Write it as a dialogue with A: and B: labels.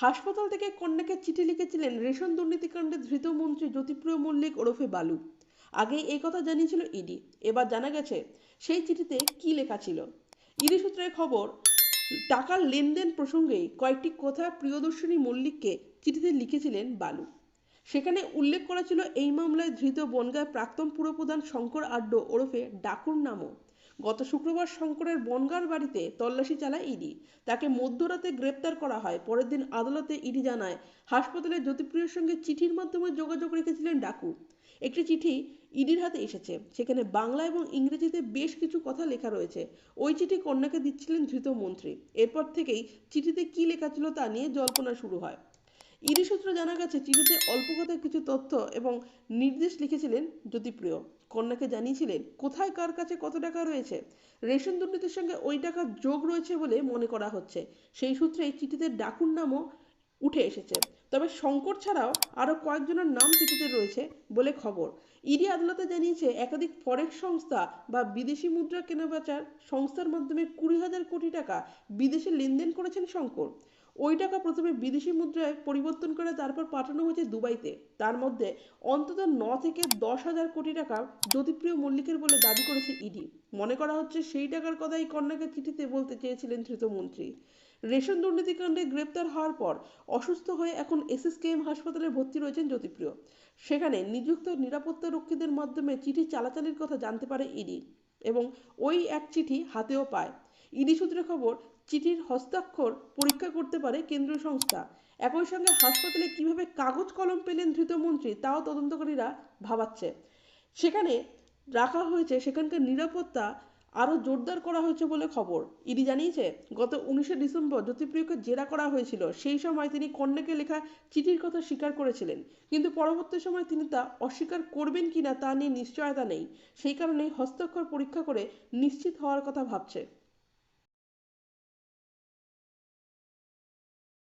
A: হাসপাতাল থেকে কন্যাকে চিঠি লিখেছিলেন রেশন দুর্নীতিকাণ্ডে ধৃত মন্ত্রী জ্যোতিপ্রিয় মল্লিক ওরফে বালু। আগে এই কথা জানিয়েছিল ইডি। এবার জানা গেছে সেই চিঠিতে কি লেখা ছিল। ইডি সূত্রের খবর, টাকার লেনদেন প্রসঙ্গেই কয়েকটি কথা প্রিয়দর্শিনী মল্লিককে চিঠিতে লিখেছিলেন বালু। সেখানে উল্লেখ করা ছিল এই মামলায় ধৃত বনগাঁর প্রাক্তন পুরপ্রধান শঙ্কর আড্ড ওরফে ডাকুর নামও। গত শুক্রবার শঙ্করের বনগাঁর বাড়িতে তল্লাশি চালায় ইডি। তাকে মধ্যরাতে গ্রেপ্তার করা হয়। পরের দিন আদালতে ইডি জানায়, হাসপাতালে জ্যোতিপ্রিয়র সঙ্গে চিঠির মাধ্যমে যোগাযোগ রেখেছিলেন ডাকু। একটি চিঠি ইডির হাতে এসেছে। সেখানে বাংলা এবং ইংরেজিতে বেশ কিছু কথা লেখা রয়েছে। ওই চিঠি কন্যাকে দিচ্ছিলেন ধৃত মন্ত্রী। এরপর থেকেই চিঠিতে কি লেখা ছিল তা নিয়ে জল্পনা শুরু হয়। ইডি সূত্রে জানা গেছে চিঠিতে অল্প কথায় কিছু তথ্য এবং নির্দেশ লিখেছিলেন জ্যোতিপ্রিয়। কন্যাকে জানিয়েছিলেন, কোথায় কার কাছে কত টাকা রয়েছে? রেশন দুর্নীতির সঙ্গে ওই টাকার যোগ রয়েছে বলে মনে করা হচ্ছে। সেই সূত্রে এই চিঠিতে ডাকুর নামও উঠে এসেছে। তবে শঙ্কর ছাড়াও আরও কয়েকজনের নাম চিঠিতে রয়েছে বলে খবর। ইডি আদালতে জানিয়েছে, একাধিক ফরেক্স সংস্থা বা বিদেশি মুদ্রা কেনাবেচার সংস্থার মাধ্যমে কুড়ি হাজার কোটি টাকা বিদেশে লেনদেন করেছেন শঙ্কর। ওই টাকা প্রথমে বিদেশি মুদ্রায় পরিবর্তন করে তারপর পাঠানো হয়েছে দুবাইতে। তার মধ্যে অন্তত ন থেকে দশ হাজার কোটি টাকা জ্যোতিপ্রিয় মল্লিকের বলে দাবি করেছে ইডি। মনে করা হচ্ছে সেই টাকার কথাই কন্যাকে চিঠিতে বলতে চেয়েছিলেন ধৃত মন্ত্রী রেশন দুর্নীতিকাণ্ডে গ্রেপ্তার হওয়ার পর অসুস্থ হয়ে এখন এসএসকেএম হাসপাতালে ভর্তি রয়েছেন জ্যোতিপ্রিয়। সেখানে নিযুক্ত নিরাপত্তা রক্ষীদের মাধ্যমে চিঠি চালাচালির কথা জানতে পারে ইডি এবং ওই এক চিঠি হাতেও পায়। ইডি সূত্রে খবর, চিঠির হস্তাক্ষর পরীক্ষা করতে পারে কেন্দ্রীয় সংস্থা। একই সঙ্গে হাসপাতালে কীভাবে কাগজ কলম পেলেন ধৃত মন্ত্রী তাও তদন্তকারীরা ভাবাচ্ছে। সেখানে রাখা হয়েছে, সেখানকার নিরাপত্তা আরও জোরদার করা হয়েছে বলে খবর। ইডি জানিয়েছে, গত উনিশে ডিসেম্বর জ্যোতিপ্রিয়কে জেরা করা হয়েছিল। সেই সময় তিনি কন্যাকে লেখা চিঠির কথা স্বীকার করেছিলেন। কিন্তু পরবর্তী সময় তিনি তা অস্বীকার করবেন কিনা তা নিয়ে নিশ্চয়তা নেই। সেই কারণেই হস্তাক্ষর পরীক্ষা করে নিশ্চিত হওয়ার কথা ভাবছে।